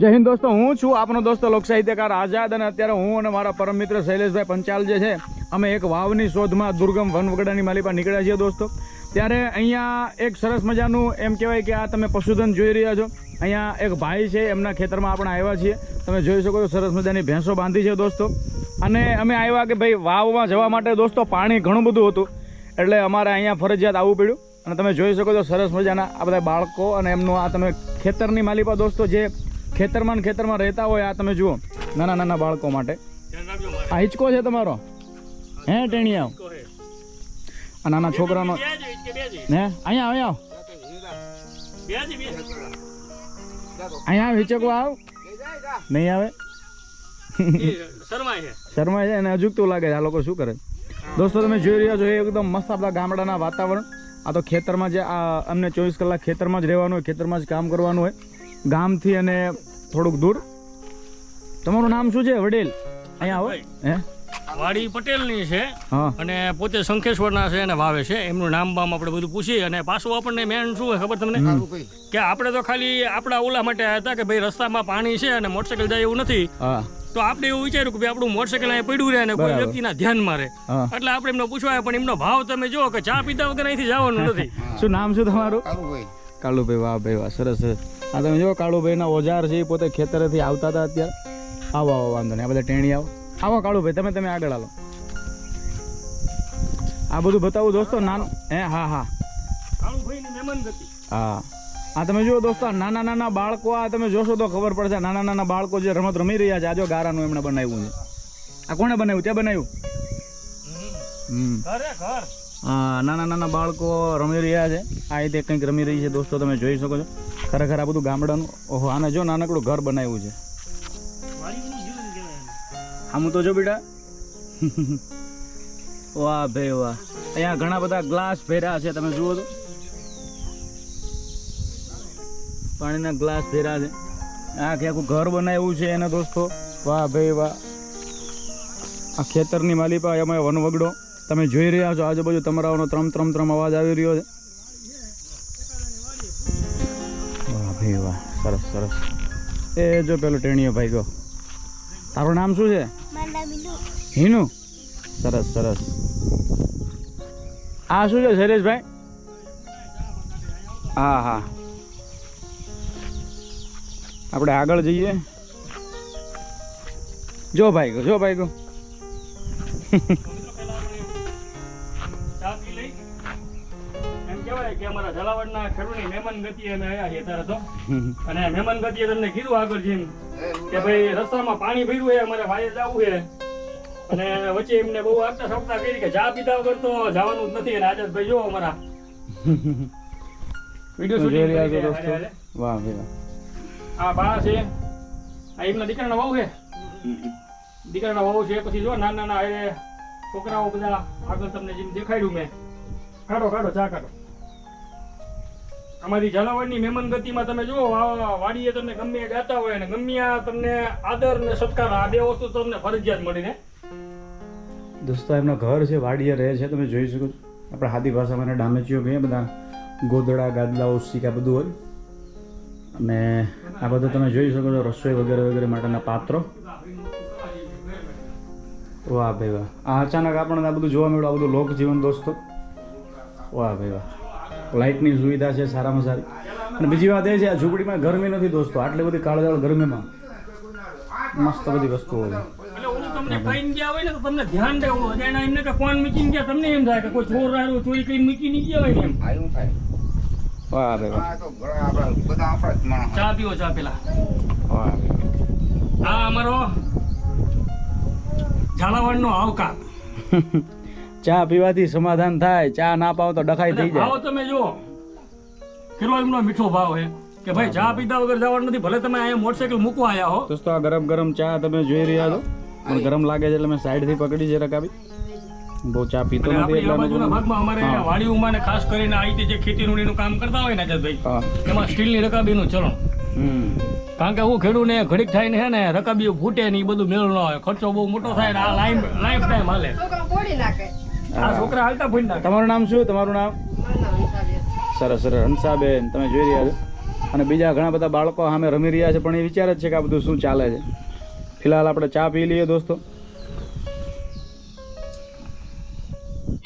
જય હિન્દ દોસ્તો, હું છું આપનો દોસ્તો લોક સાહિત્યકાર આઝાદ અને અત્યારે હું અને મારા પરમ મિત્ર શૈલેષભાઈ પંચાલ જે છે, અમે એક વાવની શોધમાં દુર્ગમ વનવગડાની માલી પર નીકળ્યા છીએ દોસ્તો. ત્યારે અહીંયા એક સરસ મજાનું એમ કહેવાય કે આ તમે પશુધન જોઈ રહ્યા છો. અહીંયા એક ભાઈ છે, એમના ખેતરમાં આપણે આવ્યા છીએ. તમે જોઈ શકો છો સરસ મજાની ભેંસો બાંધી છે દોસ્તો. અને અમે આવ્યા કે ભાઈ વાવમાં જવા માટે દોસ્તો પાણી ઘણું બધું હતું. એટલે અમારે અહીંયા ફરજિયાત આવવું પડ્યું. અને તમે જોઈ શકો છો સરસ મજાના આ બધા બાળકો અને એમનું આ તમે ખેતરની માલિપા દોસ્તો જે ખેતરમાં ને ખેતરમાં રહેતા હોય આ તમે જુઓ નાના નાના બાળકો માટે. આ હિંચકો છે તમારો? હે ટેણિયા? આ નાના છોકરાનો હે અહીંયા અહીંયા આવ અહીંયા હિંચકો આવ. નહીં આવે? શર્મા છે. અને અજુકતું લાગે છે આ લોકો શું કરે? દોસ્તો તમે જોઈ રહ્યા છો એ એકદમ મસ્ત આપણા ગામડાના વાતાવરણ. આ તો ખેતરમાં જે આ અમને ચોવીસ કલાક ખેતરમાં જ રહેવાનું હોય ખેતરમાં જ કામ કરવાનું હોય. ગામથી અને થોડુંક દૂર. તમારું નામ શું છે વડેલ? અહીંયા આવો. હે? વાડી પટેલની છે અને પોતે શંખેશ્વરના છે અને વાવે છે. એમનું નામ બામ આપણે બધું પૂછી અને પાછું આપણને મેન શું હોય ખબર તમને? કે આપણે તો ખાલી આપણા ઓલા માટે આવ્યા હતા કે ભાઈ રસ્તામાં પાણી છે અને મોટરસાઇકલ જાય એવું નથી. તો આપણે એવું વિચાર્યું કે ભાઈ આપણું મોટરસાઇકલ અહીંયા પડ્યું રહે અને કોઈ વ્યક્તિ વ્યક્તિના ધ્યાનમાં રહે. એટલે આપણે એમને પૂછવા પણ એમનો ભાવ તમે જો કે ચા પીતા વગર અહીંથી જવાનું નથી. શું નામ શું તમારું? કાલુભાઈ વાહ ભાઈ વાહ સરસ સરસ. આ તમે જો કાળુભાઈના ઓજાર છે એ પોતે ખેતરેથી આવતા હતા અત્યારે આવો આવો વાંધો નહીં. આ બધા ટેણી આવો. આવો કાળુભાઈ તમે તમે આગળ આવો આ બધું બતાવું દોસ્તો નાનું. હે હા હા. હા. આ તમે જુઓ દોસ્તો નાના નાના બાળકો આ તમે જોશો તો ખબર પડશે નાના નાના બાળકો જે રમત રમી રહ્યા છે આ જો ગારાનું એમણે બનાવ્યું છે. આ કોણે બનાવ્યું? તે બનાવ્યું? હમ. હા નાના નાના બાળકો રમી રહ્યા છે. આ રીતે કંઈક રમી રહી છે દોસ્તો, તમે જોઈ શકો છો. ખરેખર આ બધું ગામડાનું, ઓહો, આને જો નાનકડું ઘર બનાવ્યું છે. આમ તો જો બેટા. વાહ ભાઈ વાહ. અહીંયા ઘણા બધા ગ્લાસ ભેરા છે, તમે જુઓ તો. પાણીના ગ્લાસ ભેરા છે. આખે આખું ઘર બનાવ્યું છે એને દોસ્તો. વાહ ભાઈ વાહ. આ ખેતરની માલિપા અમે વનવગડો. તમે જોઈ રહ્યા છો, આજુબાજુ તમારાઓનો ત્રમ ત્રમ ત્રમ અવાજ આવી રહ્યો છે. ભાઈ વાહ સરસ સરસ. એ જો પેલો ટેણીયો ભાઈ ગયો તારું નામ શું છે? હિનુ. સરસ સરસ. આ શું છે શૈલેષભાઈ? હા હા. આપણે આગળ જઈએ. જો ભાઈ ગયો જો ભાઈ ગયો ચા પી લઈ. એમ કહેવાય કે અમારા ઝાલાવાડના ખેડૂતની મહેમાન ગતિએ અમે આવ્યા છીએ ત્યારે તો. અને મહેમાન ગતિએ તમને કીધું આગળ જેમ કે ભાઈ રસ્તામાં પાણી ભર્યું છે અમારે વાયે જવું છે. અને વચ્ચે એમને બહુ આપતા સપતા કરી કે ચા પીધા વગર તો જવાનું જ નથી. અને આઝાદભાઈ જો અમારા. વીડિયો રહ્યા છો વાહ ભાઈ વાહ આ બા છે. આ એમના દીકરાના વહુ છે? દીકરાના વહુ છે. પછી જો નાના નાના છોકરાઓ બધા આગળ તમને જેમ દેખાડ્યું મેં. કાઢો કાઢો, ચા કાઢો. અમારી ઝાલાવાડની મહેમાન ગતિમાં તમે જુઓ વાડીએ તમને ગમે ગાતા હોય અને ગમે તમને આદર ને સત્કાર, આ બે વસ્તુ તમને ફરજિયાત મળીને. દોસ્તો, એમના ઘર છે, વાડીએ રહે છે, તમે જોઈ શકો છો. આપણે હાદી ભાષામાં ડામેચીઓ કહીએ બધા ગોદડા ગાદલાઓ સિક્કા બધું હોય. અને આ બધું તમે જોઈ શકો છો, રસોઈ વગેરે વગેરે માટેના પાત્રો. વાહ ભાઈ વાહ. આ અચાનક આપણને આ બધું જોવા મળ્યું આ બધું લોકજીવન દોસ્તો. વાહ ભાઈ વાહ. લાઇટની સુવિધા છે સારામાં સારી. અને બીજી વાત એ છે આ ઝૂંપડીમાં ગરમી નથી દોસ્તો. આટલી બધી કાળજાળ ગરમીમાં. મસ્ત બધી વસ્તુઓ છે. એટલે તમને કઈ ગયા હોય ને તો તમને ધ્યાન દેવું હોય. એના એમને કે ફોન મૂકીને ગયા તમને એમ થાય કે કોઈ ચોર આવ્યો ચોરી કરીને મૂકીને ગયા હોય એમ. થાય. વાહ ભાઈ વાહ. તો બધા આપણા ચા પીવો ચા પેલા. વાહ. આ અમારો ઝાલાવાડનો આવકાર. ચા પીવાથી સમાધાન થાય ચા ના પાવ તો ડખાઈ થઈ ભાવ તમે જુઓ. કેટલો એમનો મીઠો ભાવ છે. કે ભાઈ ચા પીતા વગર જવાનું નથી ભલે તમે અહીંયા મોટરસાયકલ મૂકવા આવ્યા હો. દોસ્તો આ ગરમ ગરમ ચા તમે જોઈ રહ્યા છો. પણ ગરમ લાગે છે એટલે મેં સાઈડથી પકડી છે રકાબી. બહુ ચા પીતો નથી એટલે બાજુના ભાગમાં અમારે વાડી ઉમાને ખાસ કરીને આ રીતે જે ખેતીનું ને કામ કરતા હોય ને હા. એમાં સ્ટીલની રકાબીનું ચલણ કારણ કે હું ખેડૂને ઘડીક થાય ને હે ને રકાબીઓ ફૂટે ને એ બધું મેળ ન હોય. ખર્ચો બહુ મોટો થાય ને આ લાઈફ લાઈફ ટાઈમ હાલે. છોકરો બોડી નાખે. આ છોકરા હાલતા ફૂટ નાખે. તમારું નામ શું? તમારું નામ? મારા નામ સાબિત. સરસ સરસ. હંસાબેન તમે જોઈ રહ્યા છો. અને બીજા ઘણા બધા બાળકો સામે રમી રહ્યા છે પણ એ વિચારે જ છે કે આ બધું શું ચાલે છે. ફિલહાલ આપણે ચા પી લઈએ દોસ્તો.